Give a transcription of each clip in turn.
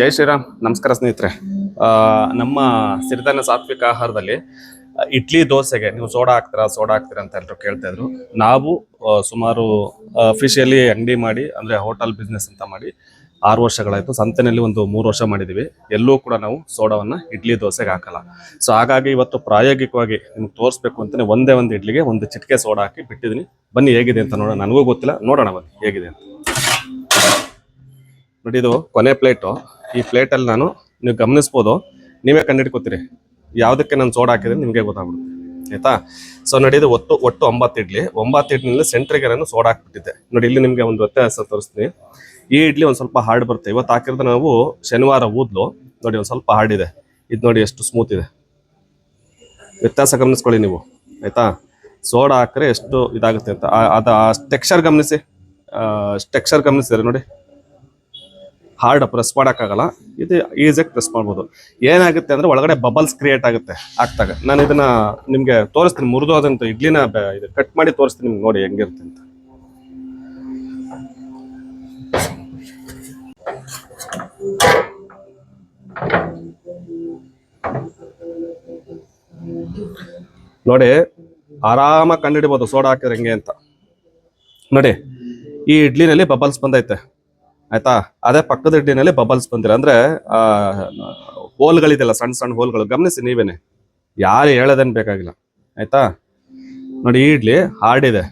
ಜೈ ಶ್ರೀರಾಮ್. ನಮಸ್ಕಾರ ಸ್ನೇಹಿತರೆ. ನಮ್ಮ ಸಿರಿಧಾನ್ಯ ಸಾತ್ವಿಕ ಆಹಾರದಲ್ಲಿ ಇಡ್ಲಿ ದೋಸೆಗೆ ನೀವು ಸೋಡಾ ಹಾಕ್ತೀರಾ ಸೋಡಾ ಹಾಕ್ತೀರಾ ಅಂತ ಎಲ್ಲರೂ ಕೇಳ್ತಾ ಇದ್ರು. ನಾವು ಸುಮಾರು ಅಫಿಷಿಯಲಿ ಅಂಗಡಿ ಮಾಡಿ, ಅಂದ್ರೆ ಹೋಟೆಲ್ ಬಿಸ್ನೆಸ್ ಅಂತ ಮಾಡಿ, ಆರು ವರ್ಷಗಳಾಯಿತು. ಸಂತೆನಲ್ಲಿ ಒಂದು ಮೂರು ವರ್ಷ ಮಾಡಿದೀವಿ. ಎಲ್ಲೂ ಕೂಡ ನಾವು ಸೋಡಾವನ್ನ ಇಡ್ಲಿ ದೋಸೆಗೆ ಹಾಕಲ್ಲ. ಸೊ ಹಾಗಾಗಿ ಇವತ್ತು ಪ್ರಾಯೋಗಿಕವಾಗಿ ನಿಮ್ಗೆ ತೋರಿಸ್ಬೇಕು ಅಂತಲೇ ಒಂದೇ ಒಂದು ಇಡ್ಲಿಗೆ ಒಂದು ಚಿಟಿಕೆ ಸೋಡಾ ಹಾಕಿ ಬಿಟ್ಟಿದ್ದೀನಿ ಬನ್ನಿ, ಹೇಗಿದೆ ಅಂತ ನೋಡೋಣ. ನನಗೂ ಗೊತ್ತಿಲ್ಲ. ನೋಡೋಣ ಬನ್ನಿ, ಹೇಗಿದೆ ಅಂತ. ನೋಡಿ ಇದು ಕೊನೆ ಪ್ಲೇಟು ಈ ಪ್ಲೇಟಲ್ಲಿ ನಾನು ನೀವು ಗಮನಿಸ್ಬೋದು. ನೀವೇ ಕಂಡಿಡ್ಕೋತೀರಿ. ಯಾವುದಕ್ಕೆ ನಾನು ಸೋಡ ಹಾಕಿದ್ರೆ ನಿಮಗೆ ಗೊತ್ತಾಗ್ಬಿಡುತ್ತೆ. ಆಯ್ತಾ? ಸೊ ನೋಡಿ ಇದು ಒಟ್ಟು ಒಟ್ಟು ಒಂಬತ್ತು ಇಡ್ಲಿ. ಒಂಬತ್ತು ಇಡ್ಲಿನಲ್ಲಿ ಸೆಂಟ್ರಿಗೆ ನಾನು ಸೋಡ ಹಾಕ್ಬಿಟ್ಟಿದ್ದೆ. ನೋಡಿ, ಇಲ್ಲಿ ನಿಮಗೆ ಒಂದು ವ್ಯತ್ಯಾಸ ತೋರಿಸ್ತೀನಿ. ಈ ಇಡ್ಲಿ ಒಂದು ಸ್ವಲ್ಪ ಹಾರ್ಡ್ ಬರುತ್ತೆ. ಇವತ್ತು ಹಾಕಿರೋದು ನಾವು ಶನಿವಾರ ಊದ್ಲು. ನೋಡಿ, ಒಂದು ಸ್ವಲ್ಪ ಹಾರ್ಡ್ ಇದೆ ಇದು ನೋಡಿ ಎಷ್ಟು ಸ್ಮೂತ್ ಇದೆ. ವ್ಯತ್ಯಾಸ ಗಮನಿಸ್ಕೊಳ್ಳಿ ನೀವು. ಆಯ್ತಾ? ಸೋಡಾ ಹಾಕಿದ್ರೆ ಎಷ್ಟು ಇದಾಗುತ್ತೆ ಅಂತ. ಆ- ಅದ ಟೆಕ್ಸ್ಚರ್ ಗಮನಿಸಿ. ಟೆಕ್ಸ್ಚರ್ ಗಮನಿಸಿದ್ರೆ ನೋಡಿ. ಹಾರ್ಡ್ ಪ್ರೆಸ್ ಮಾಡೋಕ್ಕಾಗಲ್ಲ. ಇದು ಈಸಿಯಾಗಿ ಪ್ರೆಸ್ ಮಾಡ್ಬೋದು. ಏನಾಗುತ್ತೆ ಅಂದರೆ ಒಳಗಡೆ ಬಬಲ್ಸ್ ಕ್ರಿಯೇಟ್ ಆಗುತ್ತೆ ಆಗ್ತಾಗ ನಾನು ಇದನ್ನು ನಿಮಗೆ ತೋರಿಸ್ತೀನಿ, ಮುರಿದೋದಂತ ಇಡ್ಲಿನ ಬೆ- ಇದು ಕಟ್ ಮಾಡಿ ತೋರಿಸ್ತೀನಿ ನಿಮ್ಗೆ ನೋಡಿ ಹೆಂಗಿರುತ್ತೆ ಅಂತ. ನೋಡಿ ಆರಾಮಾಗಿ ಕಂಡುಹಿಡಿಬೋದು ಸೋಡಾ ಹಾಕಿದ್ರೆ ಹೆಂಗೆ ಅಂತ. ನೋಡಿ, ಈ ಇಡ್ಲಿನಲ್ಲಿ ಬಬಲ್ಸ್ ಬಂದೈತೆ. ಆಯ್ತಾ? ಅದೇ ಪಕ್ಕದ ಹಿಡ್ಡಿನಲ್ಲಿ ಬಬಲ್ಸ್ ಬಂದಿರ ಅಂದ್ರೆ, ಆ, ಹೋಲ್ಗಳಿದೆಯಲ್ಲ, ಸಣ್ಣ ಸಣ್ಣ ಹೋಲ್ಗಳು, ಗಮನಿಸಿ ನೀವೇನೆ. ಯಾರು ಹೇಳೋದೇನು ಬೇಕಾಗಿಲ್ಲ. ಆಯ್ತಾ? ನೋಡಿ ಈ ಇಡ್ಲಿ ಹಾರ್ಡ್ ಇದೆ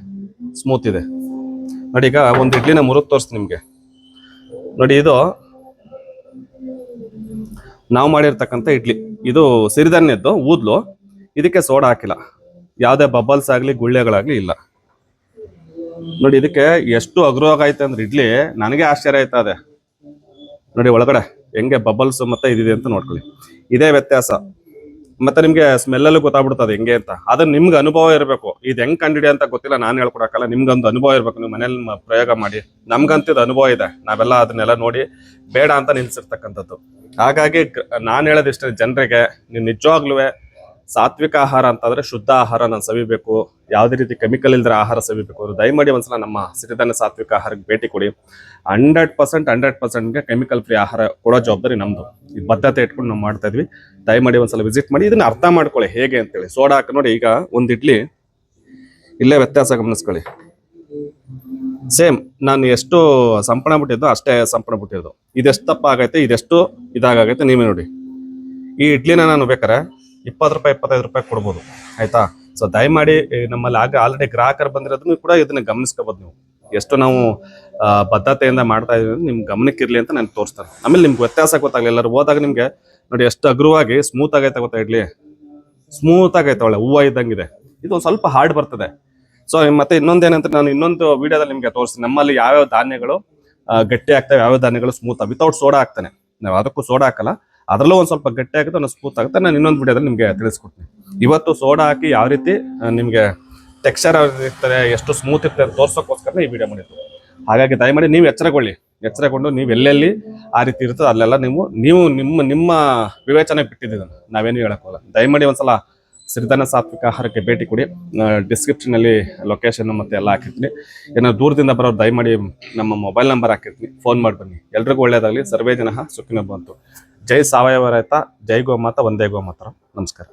ಸ್ಮೂತ್ ಇದೆ. ನೋಡಿ, ಈಗ ಒಂದು ಇಡ್ಲಿನ ಮುರಿದು ತೋರಿಸ್ತೀನಿ ನಿಮಗೆ. ನೋಡಿ, ಇದು ನಾವು ಮಾಡಿರ್ತಕ್ಕಂಥ ಇಡ್ಲಿ. ಇದು ಸಿರಿಧಾನ್ಯದ್ದು, ಊದ್ಲು. ಇದಕ್ಕೆ ಸೋಡಾ ಹಾಕಿಲ್ಲ. ಯಾವುದೇ ಬಬಲ್ಸ್ ಆಗಲಿ, ಗುಳ್ಳೆಗಳಾಗಲಿ ಇಲ್ಲ. ನೋಡಿ, ಇದಕ್ಕೆ ಎಷ್ಟು ಅಗ್ರವಾಗೈತೆ ಅಂದ್ರೆ ಇಡ್ಲಿ ನನಗೆ ಆಶ್ಚರ್ಯ ಆಯ್ತಾ ಅದೇ ನೋಡಿ, ಒಳಗಡೆ ಹೆಂಗೆ ಬಬಲ್ಸ್ ಮತ್ತೆ ಇದಿದೆ ಅಂತ ನೋಡ್ಕೊಳ್ಳಿ. ಇದೇ ವ್ಯತ್ಯಾಸ. ಮತ್ತೆ ನಿಮ್ಗೆ ಸ್ಮೆಲ್ಲಲ್ಲೂ ಗೊತ್ತಾಗ್ಬಿಡ್ತದೆ ಹೆಂಗೆ ಅಂತ. ಅದು ನಿಮ್ಗೆ ಅನುಭವ ಇರಬೇಕು. ಇದು ಹೆಂಗ್ ಕಂಡಿಡಿ ಅಂತ ಗೊತ್ತಿಲ್ಲ, ನಾನು ಹೇಳ್ಕೊಡಕ್ಕಲ್ಲ ನಿಮ್ಗೊಂದು ಅನುಭವ ಇರಬೇಕು, ನೀವು ಮನೇಲಿ ಪ್ರಯೋಗ ಮಾಡಿ. ನಮ್ಗಂತೂ ಇದು ಅನುಭವ ಇದೆ. ನಾವೆಲ್ಲ ಅದನ್ನೆಲ್ಲ ನೋಡಿ ಬೇಡ ಅಂತ ನಿಲ್ಸಿರ್ತಕ್ಕಂಥದ್ದು. ಹಾಗಾಗಿ ನಾನು ಹೇಳೋದಿಷ್ಟ, ಜನರಿಗೆ, ನೀವು ನಿಜವಾಗ್ಲೂ ಸಾತ್ವಿಕ ಆಹಾರ ಅಂತಂದ್ರೆ ಶುದ್ಧ ಆಹಾರ ನಾನು ಸವಿಬೇಕು, ಯಾವುದೇ ರೀತಿ ಕೆಮಿಕಲ್ ಇಲ್ದ್ರೆ ಆಹಾರ ಸವಿಬೇಕು ಅವರು ದಯಮಾಡಿ ಒಂದ್ಸಲ ನಮ್ಮ ಸಿರಿಧಾನ್ಯ ಸಾತ್ವಿಕ ಆಹಾರಕ್ಕೆ ಭೇಟಿ ಕೊಡಿ. ಹಂಡ್ರೆಡ್ ಪರ್ಸೆಂಟ್, ಹಂಡ್ರೆಡ್ ಪರ್ಸೆಂಟ್ಗೆ ಕೆಮಿಕಲ್ ಫ್ರೀ ಆಹಾರ ಕೊಡೋ ಜವಾಬ್ದಾರಿ ನಮ್ಮದು ಈ ಬದ್ಧತೆ ಇಟ್ಕೊಂಡು ನಾವು ಮಾಡ್ತಾ ಇದ್ವಿ. ದಯಮಾಡಿ ಒಂದ್ಸಲ ವಿಸಿಟ್ ಮಾಡಿ, ಇದನ್ನ ಅರ್ಥ ಮಾಡ್ಕೊಳ್ಳಿ ಹೇಗೆ ಅಂತೇಳಿ. ಸೋಡಾ ಹಾಕಿ ನೋಡಿ, ಈಗ ಒಂದು ಇಡ್ಲಿ. ಇಲ್ಲೇ ವ್ಯತ್ಯಾಸ ಗಮನಿಸ್ಕೊಳ್ಳಿ. ಸೇಮ್ ನಾನು ಎಷ್ಟು ಸಂಪಣ ಬಿಟ್ಟಿದ್ದು ಅಷ್ಟೇ ಸಂಪಣ ಬಿಟ್ಟಿದ್ದು ಇದೆಷ್ಟು ತಪ್ಪ ಆಗೈತೆ ಇದೆಷ್ಟು ಇದಾಗೈತೆ, ನೀವೇ ನೋಡಿ. ಈ ಇಡ್ಲಿನ ನಾನು ಬೇಕಾರೆ ಇಪ್ಪತ್ತು ರೂಪಾಯಿ, ಇಪ್ಪತ್ತೈದು ರೂಪಾಯಿ ಕೊಡ್ಬೋದು. ಆಯ್ತಾ? ಸೊ ದಯಮಾಡಿ ನಮ್ಮಲ್ಲಿ ಆಗ ಆಲ್ರೆಡಿ ಗ್ರಾಹಕರು ಬಂದಿರೋದನ್ನು ಕೂಡ ಇದನ್ನ ಗಮನಿಸ್ಕೋಬೋದು ನೀವು. ಎಷ್ಟು ನಾವು ಬದ್ಧತೆಯಿಂದ ಮಾಡ್ತಾ ಇದೀವಿ ನಿಮ್ಗೆ ಇರಲಿ ಅಂತ ನಾನು ತೋರಿಸ್ತಾರೆ ಆಮೇಲೆ ನಿಮ್ಗೆ ವ್ಯತ್ಯಾಸ ಗೊತ್ತಾಗಲಿ ಎಲ್ಲರೂ ಹೋದಾಗ ನಿಮಗೆ, ನೋಡಿ ಎಷ್ಟು ಅಗ್ರವಾಗಿ ಸ್ಮೂತ್ ಆಗೈತೆ ಗೊತ್ತಾ ಇಡ್ಲಿ? ಸ್ಮೂತ್ ಆಗೈತೆ ಒಳ್ಳೆ, ಹೂವು ಇದ್ದಂಗಿದೆ. ಇದು ಒಂದು ಸ್ವಲ್ಪ ಹಾರ್ಡ್ ಬರ್ತದೆ. ಸೊ ಮತ್ತೆ ಇನ್ನೊಂದೇನಂತ ನಾನು ಇನ್ನೊಂದು ವಿಡಿಯೋದಲ್ಲಿ ನಿಮಗೆ ತೋರಿಸ್ತೀನಿ. ನಮ್ಮಲ್ಲಿ ಯಾವ್ಯಾವ ಧಾನ್ಯಗಳು ಗಟ್ಟಿ ಆಗ್ತವೆ, ಯಾವ್ಯಾವ ಧಾನ್ಯಗಳು ಸ್ಮೂತ್ ವಿತೌಟ್ ಸೋಡಾ ಹಾಕ್ತಾನೆ. ನಾವು ಅದಕ್ಕೂ ಸೋಡಾ ಹಾಕಲ್ಲ. ಅದರಲ್ಲೂ ಒಂದು ಸ್ವಲ್ಪ ಗಟ್ಟಿ ಆಗುತ್ತೆ, ಒಂದು ಸ್ಮೂತ್ ಆಗುತ್ತೆ. ನಾನು ಇನ್ನೊಂದು ವಿಡಿಯೋದಲ್ಲಿ ನಿಮಗೆ ತಿಳಿಸ್ಕೊಡ್ತೀನಿ. ಇವತ್ತು ಸೋಡಾ ಹಾಕಿ ಯಾವ ರೀತಿ ನಿಮಗೆ ಟೆಕ್ಸ್ಚರ್ ಇರ್ತಾರೆ ಎಷ್ಟು ಸ್ಮೂತ್ ಇರ್ತದೆ ಅಂತ ತೋರ್ಸೋಕ್ಕೋಸ್ಕರ ಈ ವಿಡಿಯೋ ಮಾಡಿದ್ದು ಹಾಗಾಗಿ ದಯಮಾಡಿ ನೀವು ಎಚ್ಚರಗೊಳ್ಳಿ. ಎಚ್ಚರಗೊಂಡು ನೀವು ಎಲ್ಲೆಲ್ಲಿ ಆ ರೀತಿ ಇರ್ತದೆ ಅಲ್ಲೆಲ್ಲ ನೀವು ನೀವು ನಿಮ್ಮ ನಿಮ್ಮ ವಿವೇಚನೆ ಬಿಟ್ಟಿದ್ದೀನಿ ನಾವೇನು ಹೇಳೋಕ್ಕೋಲ್ಲ. ದಯಮಾಡಿ ಒಂದ್ಸಲ ಸಿರಿಧಾನ್ಯ ಸಾತ್ವಿಕ ಆಹಾರಕ್ಕೆ ಭೇಟಿ ಕೊಡಿ. ಡಿಸ್ಕ್ರಿಪ್ಷನ್ ಅಲ್ಲಿ ಲೊಕೇಶನ್ ಮತ್ತೆ ಎಲ್ಲ ಹಾಕಿರ್ತೀನಿ. ಏನೋ ದೂರದಿಂದ ಬರೋರು ದಯಮಾಡಿ ನಮ್ಮ ಮೊಬೈಲ್ ನಂಬರ್ ಹಾಕಿರ್ತೀನಿ. ಫೋನ್ ಮಾಡಿ ಬನ್ನಿ ಎಲ್ರಿಗೂ ಒಳ್ಳೇದಾಗಲಿ. ಸರ್ವೇ ಜನ ಸುಖಿನ ಬಂತು ಜೈ ಸಾವಯವ ರೈತ ಜೈ ಗೋಮಾತ ಒಂದೇ ಗೋಮಾತ್ರ. ನಮಸ್ಕಾರ.